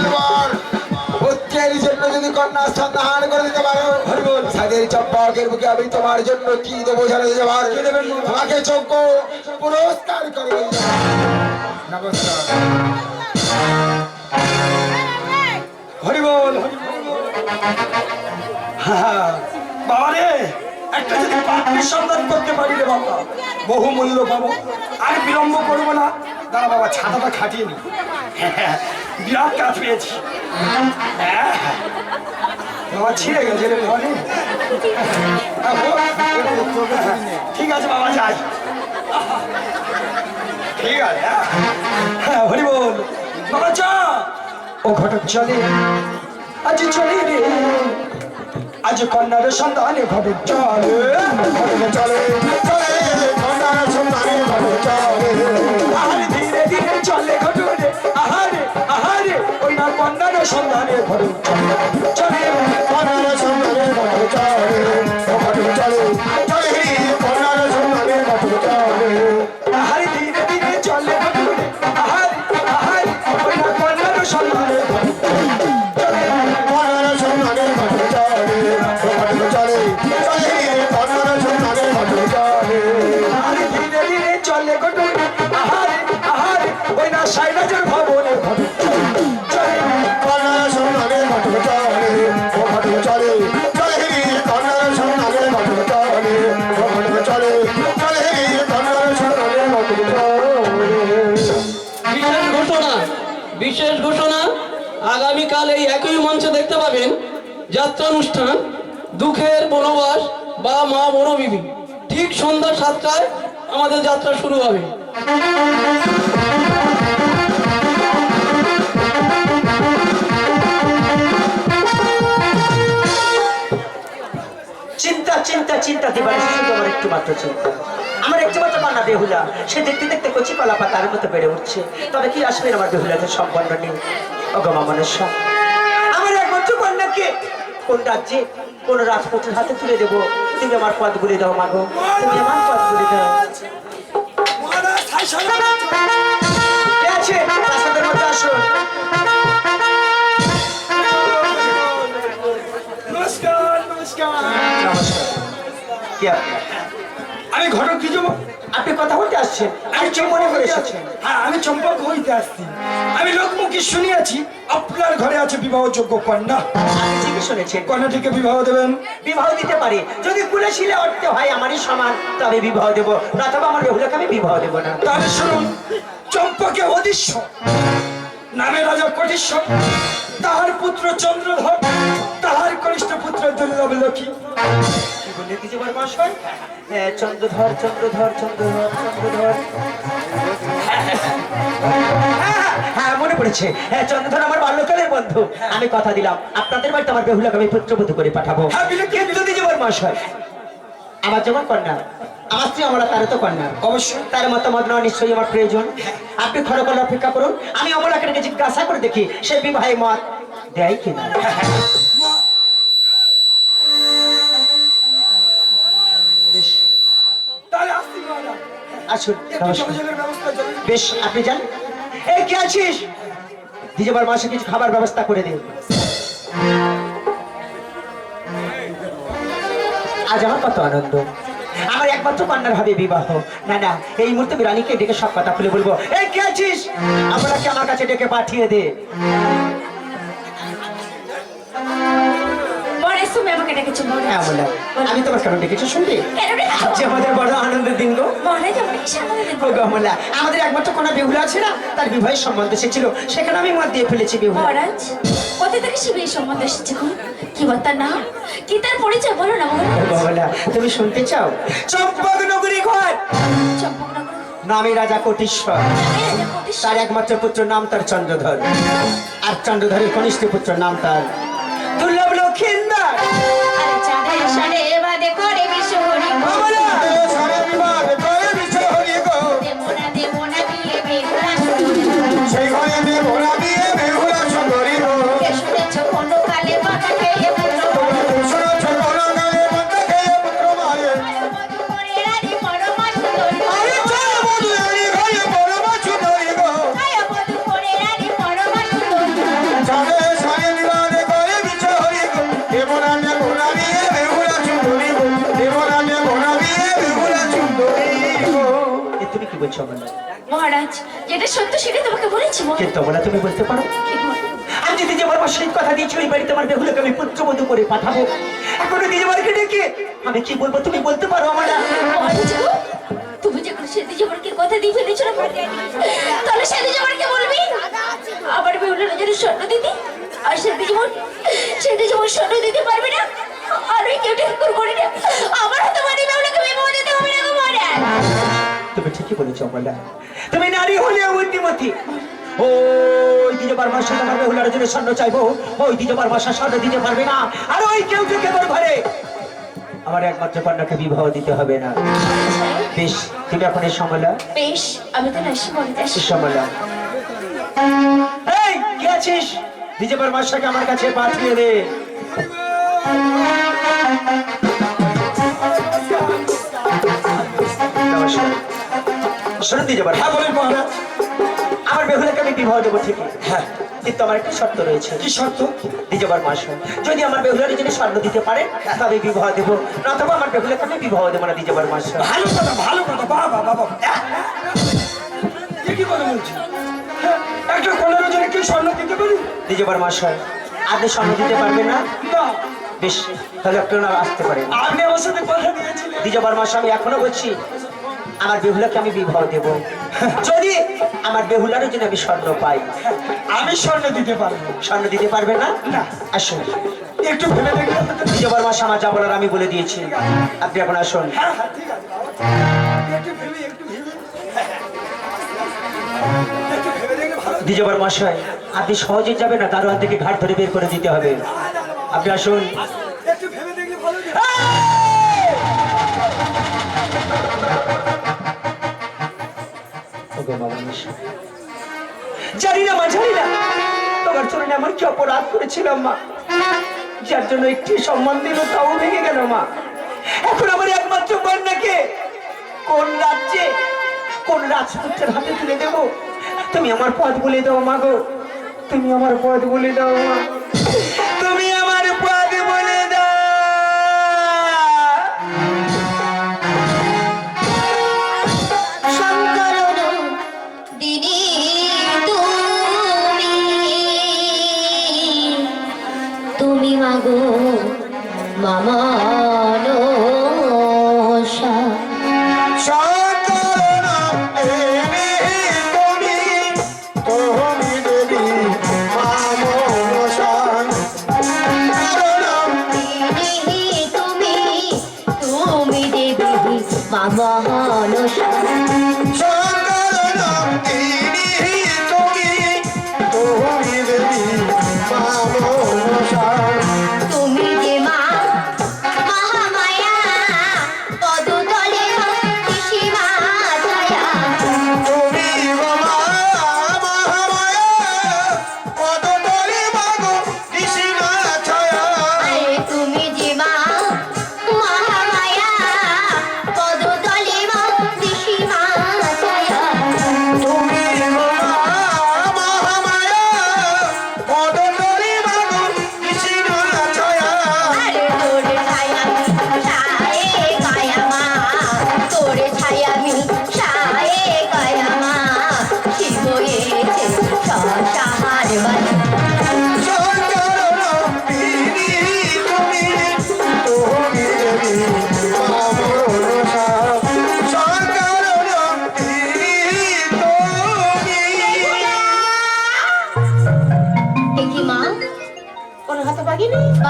এবার পুত্রের জন্য যদি কন্যা সন্ধান করে দিতে পারো সাদের চম্পকের বুকে আমি তোমার জন্য কি দেবো জানা দিতে পারো? তোমাকে যোগ্য পুরস্কার করে নমস্কার। হরিবল হ্যাঁ, বাবা রে! একটা যদি পাত্রের সন্ধান করতে পারি রে বাবা বহু মূল্য পাবো। আর বিলম্ব করব না। দাঁড়া বাবা ছাতাটা খাটিয়ে নি। বিরাট কাজ পেয়েছি। হ্যাঁ, বাবা ছিঁড়ে গেছে রে। ঠিক আছে বাবা যাই। ঠিক আছে হ্যাঁ। হ্যাঁ হরি বল। বাবা চা ও ঘটক চলে। আজ চলে রে। আজ কন্যার সন্ধানে ঘটে চলে। ঘটে চলে চলে কন্যার সন্ধানে ঘরে চলে। আহারে ধীরে ধীরে চলে ঘটক আহারে আহারে ওই না কন্যার সন্ধানে চলে। চলে কন্যার বিশেষ ঘোষণা আগামীকাল এই একই মঞ্চে দেখতে পাবেন যাত্রা অনুষ্ঠান দুঃখের বনবাস বা মা বনবিবি ঠিক সন্ধ্যা সাতটায় আমাদের যাত্রা শুরু হবে। চিন্তা চিন্তা চিন্তা দিবার একটু মাত্র চিন্তা। আমার একটু মাত্র মান্না বেহুলা। সে দেখতে দেখতে কচি কলা পাতার মতো বেড়ে উঠছে। তবে কি আসবেন আমার বেহুলাতে সম্পন্ন নেই? অগমা মানুষ আমার একমাত্র কন্যাকে কোন রাজ্যে কোন রাজপুতের হাতে তুলে দেবো? তুমি আমার পথ বলে দাও মাগো তুমি আমার পথ বলে দাও। নমস্কার। নমস্কার। কে আপনি? আমি ঘটক কি যাব আপনি কথা বলতে আসছেন। আমি কি মনে করে এসেছেন। হ্যাঁ আমি চম্পক হইতে আসছি। আমি লোকমুখী শুনিয়াছি আপনার ঘরে আছে বিবাহযোগ্য কন্যা। আপনি ঠিকই শুনেছেন। কন্যাটিকে বিবাহ দেবেন? বিবাহ দিতে পারি। যদি কুলে শিলে অর্থ হয় আমারই সমান তবে বিবাহ দেবো। অথবা আমার বেহুলাকে আমি বিবাহ দেবো না। তাহলে শুনুন চম্পকে অদৃশ্য নামে রাজা কটিশ্বর তাহার পুত্র চন্দ্রধর তাহার কনিষ্ঠ পুত্র দুর্লভ লক্ষ্মী। কিছু বার মহাশয়। হ্যাঁ, চন্দ্রধর চন্দ্রধর চন্দ্রধর চন্দ্রধর। হ্যাঁ, হ্যাঁ মনে পড়েছে। হ্যাঁ চন্দ্রধর আমার বাল্যকালের বন্ধু। আমি কথা দিলাম আপনাদের বাড়িতে আমার বেহুলাকে আমি পুত্রবধূ করে পাঠাবো। হ্যাঁ, বিলে- আমার যেমন কন্যা আমার স্ত্রী অমলা তারও তো কন্যা। অবশ্যই তার নিশ্চয়ই আমার প্রয়োজন। আপনি খরো করে অপেক্ষা করুন আমি অমলাকে জিজ্ঞাসা করে দেখি সে বিবাহে মত দেয় কিনা। আসুন। বেশ আপনি যান। এই কে আছিস? দ্বিতীয়বার মাসে কিছু খাবার ব্যবস্থা করে দিন। আজ আমার কত আনন্দ। আমার একমাত্র কন্যার হবে বিবাহ। না না এই মুহূর্তে আমি রানীকে ডেকে সব কথা খুলে বলব। এই কে আছিস? আপনাকে আমার কাছে ডেকে পাঠিয়ে দে। হ্যাঁ বলে। আমি তোমার কারণ ডেকেছি শুনলি? যে আমাদের বড় আনন্দের দিন গো। আমাদের একমাত্র কোনো বেহুলা আছে না? তার বিবাহের সম্বন্ধ এসেছিল সেখানে আমি মত দিয়ে ফেলেছি বেহুলা। মহারাজ কোথা থেকে সে বিয়ে সম্বন্ধ এসেছে কি তার নাম? কি তার পরিচয়? বলো না তুমি শুনতে চাও? চম্পক নগরী ঘর? নামে রাজা কোটিশ্বর। রাজা কোটিশ্বর। তার একমাত্র পুত্র নাম তার চন্দ্রধর। আর চন্দ্রধরের কনিষ্ঠ পুত্র নাম তার চমলা মহারাজ যেটা সত্য সেটা তোমাকে বলেছি কিন্তু বলা তুমি বলতে পারো? আমি যদি দিদিমার সেই কথা দিয়েছি ওই বাড়িতে আমার বেহুলাকে আমি পুত্রবধূ করে পাঠাবো। এখন দিদিমারকে ডেকে আমি কি বলব তুমি বলতে পারো আমার? তুমি যখন সেদি জবরকে কথা দিয়ে ফেলেছো না তাহলে সেদি জবরকে বলবি? আমার বেউলার জন্য স্বর্ণ দিদি আর জীবন সেদি জীবন স্বর্ণ দিতে পারবে না? আর ওই কেউ ঠাকুর করি না আমার বলেছ তুমি নারী হলেও বুদ্ধিমতী। ওই দিজবার মাসে তোমার বেহুলার জন্য স্বর্ণ চাইব। ওই দিজবার মাসা স্বর্ণ দিতে পারবে না। আর ওই কেউ ঢুকে তোর ঘরে। আমার একমাত্র কন্যাকে বিবাহ দিতে হবে না। বেশ তুমি এখন এই সমলা বেশ আমি তো নাসি বলতে সমলা এই কে আছিস? দিজবার মাসাকে আমার কাছে পাঠিয়ে দে। নমস্কার। শোনো দিজবার হ্যাঁ বলেন মহারাজ। আমার বেহুলাকে আমি বিবাহ দেবো ঠিকই। হ্যাঁ। কিন্তু আমার একটা শর্ত রয়েছে। কি শর্ত? দ্বিতীয়বার মাস যদি আমার বেহুলার যদি স্বর্ণ দিতে পারে তবে বিবাহ দেবো। নতুবা আমার বেহুলাকে আমি বিবাহ দেবো না দ্বিতীয়বার মাস ভালো কথা ভালো কথা। বাবা বাবা কি করে বলছি? হ্যাঁ, একটা কোনের জন্য কি স্বর্ণ দিতে পারি? দ্বিতীয়বার মাস আপনি স্বর্ণ দিতে পারবেন না? না। বেশ তাহলে একটু আসতে পারেন। আপনি আমার সাথে কথা দিয়েছিলেন। দ্বিতীয়বার মাস আমি এখনও বলছি আমার বেহুলাকে আমি বিবাহ দেব। যদি আমার বেহুলার যদি আমি স্বর্ণ পাই আমি স্বর্ণ দিতে পারব। স্বর্ণ দিতে পারবে না। আসুন। একটু ভেবে দেখলে হতো না? দ্বিতীয়বার মাস আমার যা বলার আমি বলে দিয়েছি। আপনি এখন আসুন। হ্যাঁ হ্যাঁ দ্বিতীয়বার মশাই আপনি সহজে যাবেন না দারোয়ান থেকে ঘাট ধরে বের করে দিতে হবে। আপনি আসুন। বাবা। জানি না মা, জানি না। তোমার আমার কি অপরাধ করেছিলাম মা? যার জন্য একটি সম্মান দিল, তাও ভেঙে গেল মা। এখন আমার একমাত্র কন্যাকে কোন রাজ্যে, কোন রাজপুত্রের হাতে তুলে দেব? তুমি আমার পথ বলে দাও মা গো। তুমি আমার পথ বলে দাও মা। দেবী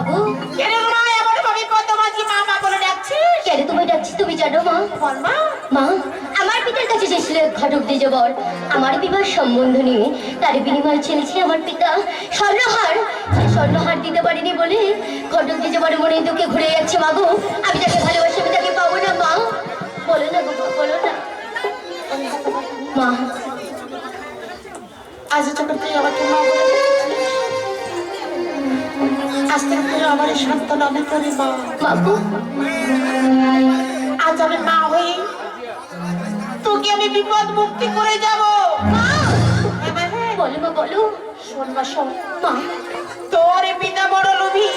বাবু। কেন মা এমন ভাবে পদ্মাজি মা মা বলে কেন তুমি ডাকছি তুমি জানো মা? বল মা। মা আমার পিতার কাছে গেছিল ঘটক দেজবর আমার বিবাহ সম্বন্ধ নিয়ে তার বিনিময়ে ছেলেছে আমার পিতা। স্বর্ণহার। সে স্বর্ণহার দিতে পারিনি বলে ঘটক দেজবর মনে দুঃখে ঘুরে যাচ্ছে মা গো। আমি তাকে ভালোবাসি আমি তাকে পাবো না মা। বলো না গো বলো না। মা। আজ যখন আমাকে মা বলে আজ থেকে আমার সন্তান আমি করি মা। আজ আমি মা হই তোকে আমি বিপদ মুক্তি করে যাব। হ্যাঁ, বলো মা বলো। শোন মা শোন। মা? তোর পিতা বড় লোভী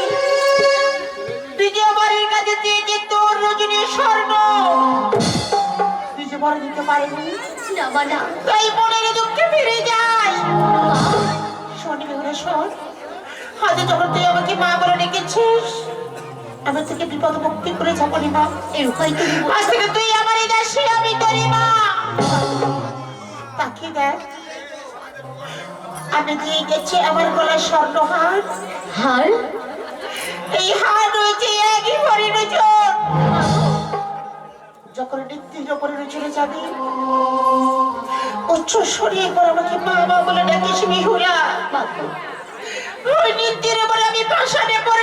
দ্বিতীয়বারের কাছে চেয়েছে তোর রজনী স্বর্ণ। বড় দিতে পারেনি না মা না। তাই মনের দুঃখে ফিরে যাই আমি তোকে বিপদ মুক্তি করে মা এর উপায় তুমি আজ থেকে তুই আমার এই দাসী আমি তোরই মা। দেখ। আমি দিয়ে গেছি আমার গলায় স্বর্ণহার হার। এই হার রয়েছে একই ভরি যখন নিত্যের ওপরে চলে যাবে উচ্চ স্বরে একবার আমাকে মা মা বলে ডাকিস বিহুলা মা নিত্যের ওপরে আমি প্রাসাদে পরিণত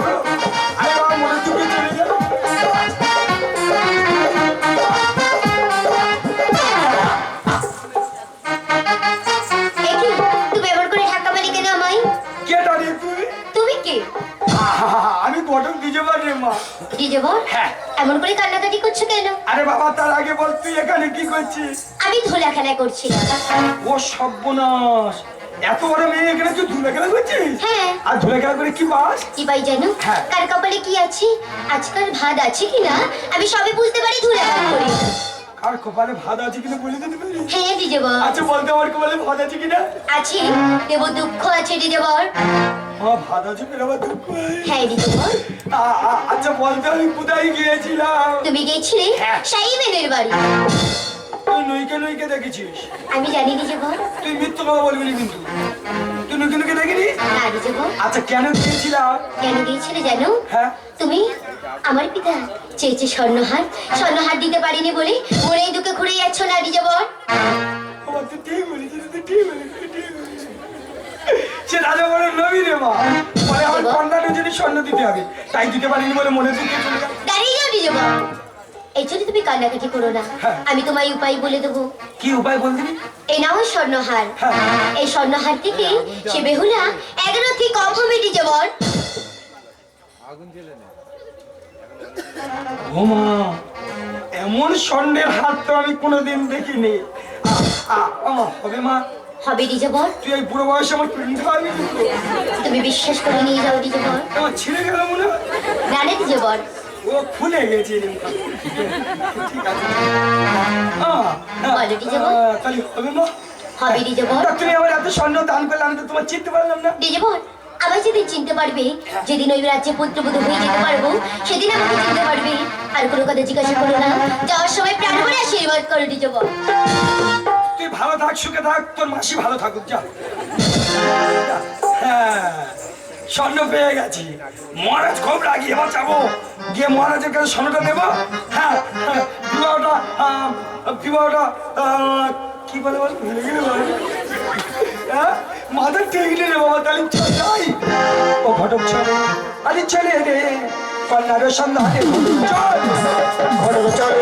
এমন করে কান্নাকাটি করছ কেন? আরে বাবা তার আগে বল তুই এখানে কি করছিস? আমি ধুলা খেলা করছিলাম। ও সর্বনাশ। এত বড় মেয়ে এখানে তুই ধুলে খেলা করছিস? হ্যাঁ। আর ধুলে খেলা করে কি পাস? কি পাই জানো? হ্যাঁ। কার কপালে কি আছে? আজকাল ভাত আছে কি না? আমি সবই বুঝতে পারি ধুলা খেলা করি আর কপালে ভাত আছে কিনা বলে দিতে পারি হ্যাঁ বল। আচ্ছা বলতে আমার কপালে ভাত আছে কিনা আছে। দেব দুঃখ আছে ডিজে কিনা আমার দুঃখ হ্যাঁ। বল। আ- আচ্ছা বলতে আমি কোথায় গিয়েছিলাম? তুমি গেছিলে? হ্যাঁ। সাইমেনের বাড়ি। তুই নইকে নইকে দেখেছিস? আমি জানি ডিজে বল। তুই মিথ্যে কথা বলবি কিন্তু। তুই নইকে নইকে দেখিনি? না ডিজে বল। আচ্ছা কেন গিয়েছিলাম? কেন গিয়েছিলে জানো? হ্যাঁ। তুমি আমার পিতা চেয়েছে স্বর্ণহার। স্বর্ণহার দিতে পারিনি বলে। মনে দুঃখে ঘুরে যাচ্ছ না ঠিক বলেছিস ঠিক বলেছিস ঠিক বলেছিস। সে রাজা নবী রে মা। বলে আমার যদি স্বর্ণ দিতে হবে তাই দিতে পারিনি বলে মনে দুঃখে চলে গেল দাঁড়িয়ে যাও বল এই জন্য তুমি কান্নাকাটি করো না। হ্যাঁ। আমি তোমায় উপায় বলে দেবো। কি উপায় বলবি এই নাও স্বর্ণহার। হ্যাঁ। এই স্বর্ণহার থেকে সে বেহুলা এগারো কি কম হবে ডিজে বল ও মা এমন স্বর্ণের হাত তো আমি কোনোদিন দেখিনি। হবে মা। হবে ডিজে তুই এই বুড়ো বয়সে আমার কিনতে পারবি তুমি বিশ্বাস করে নিয়ে যাও ডিজে বল আমার ছিঁড়ে গেল মনে হয়? বল ও খুলে গেছে ঠিক আছে। আ, আ, বলো, ডিজে তাহলে হবে মা। হবে ডিজে তুমি আমার এত স্বর্ণ দান করলে আমি তো তোমার চিনতে পারলাম না। ডিজে আবার যেদিন চিনতে পারবে যেদিন ওই রাজ্যে পুত্রবধূ হয়ে যেতে পারব সেদিন আমাকে চিনতে পারবে। আর কোনো কথা জিজ্ঞাসা করো না। যাওয়ার সময় প্রাণ করে আশীর্বাদ করো ডিজে বল তুই ভালো থাক, সুখে থাক, তোর মাসি ভালো থাকুক, যা। হ্যাঁ স্বর্ণ পেয়ে গেছি। মহারাজ খুব রাগি, এবার যাব। গিয়ে মহারাজের কাছে স্বর্ণটা নেব? হ্যাঁ বিবাহটা বিবাহটা কি বলে বল? ভুলে গেলে হ্যাঁ মাথার নেই রে বাবা তাহলে যাই। ও ঘটক চলে, আরে চলে রে, কন্যার সন্ধানে। ঘটক চলে।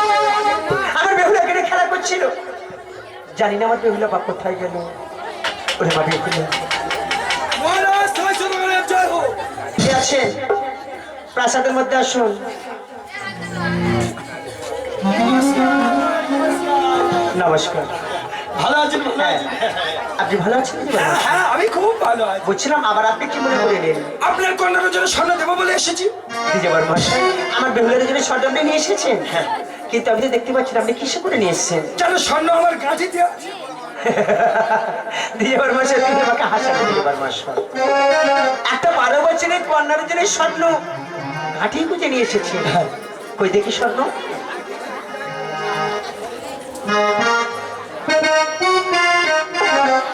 করছিল জানি না আমার বেহুলা বা কোথায় গেল। ওরে মা বেহুলা করে প্রাসাদের মধ্যে আসুন। নমস্কার। ভালো আছেন হ্যাঁ। আপনি ভালো আছেন হ্যাঁ আমি খুব ভালো আছি। বলছিলাম আবার আপনি কি মনে করলেন আপনার কন্যার জন্য স্বর্ণ দেবো বলে এসেছি। আমার বেহুলের জন্য স্বর্ণ নিয়ে এসেছেন? হ্যাঁ। কিন্তু আমি তো দেখতে পাচ্ছি না আপনি কিসে করে নিয়ে এসেছেন? কেন স্বর্ণ আমার তুমি আমাকে একটা বারো বছরের কন্যার জন্য স্বর্ণ ঘাটি খুঁজে নিয়ে এসেছি। কই দেখি স্বর্ণ?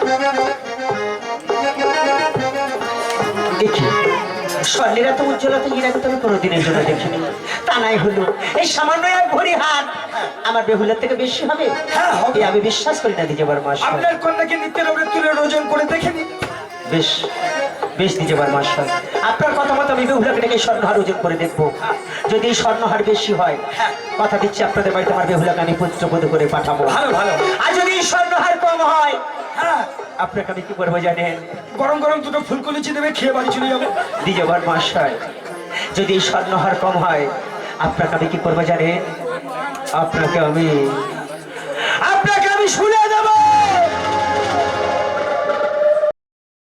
দেখি স্বর্ণের এত উজ্জ্বলতা আগে তো আমি কোনোদিনের জন্য দেখিনি। তা নাই হলো। এই সামান্য এক ভরি হাত আমার বেহুলার থেকে বেশি হবে? হ্যাঁ, হবে। আমি বিশ্বাস করি না দিজেবার মাস আপনার কন্যাকে নিত্যের ওপরে তুলে ওজন করে দেখে নিন বেশ বেশ দিজেবার মাস আপনার কথা মতো আমি বেহুলাকে ডেকে স্বর্ণহার ওজন করে দেখব। যদি এই স্বর্ণহার বেশি হয় কথা দিচ্ছি আপনাদের বাড়িতে আমার বেহুলাকে আমি পুত্রপদ করে পাঠাবো। ভালো ভালো। আর যদি এই স্বর্ণহার কম হয় হ্যাঁ আপনাকে আমি কি করব জানেন? গরম গরম দুটো ফুলকলি ফুলকলিচি দেবে খেয়ে বাড়ি চলে যাব। দিয়ে মাস হয় যদি স্বর্ণহার কম হয় আপনাকে আমি কি করব জানেন? আপনাকে আমি আপনাকে আমি শুনে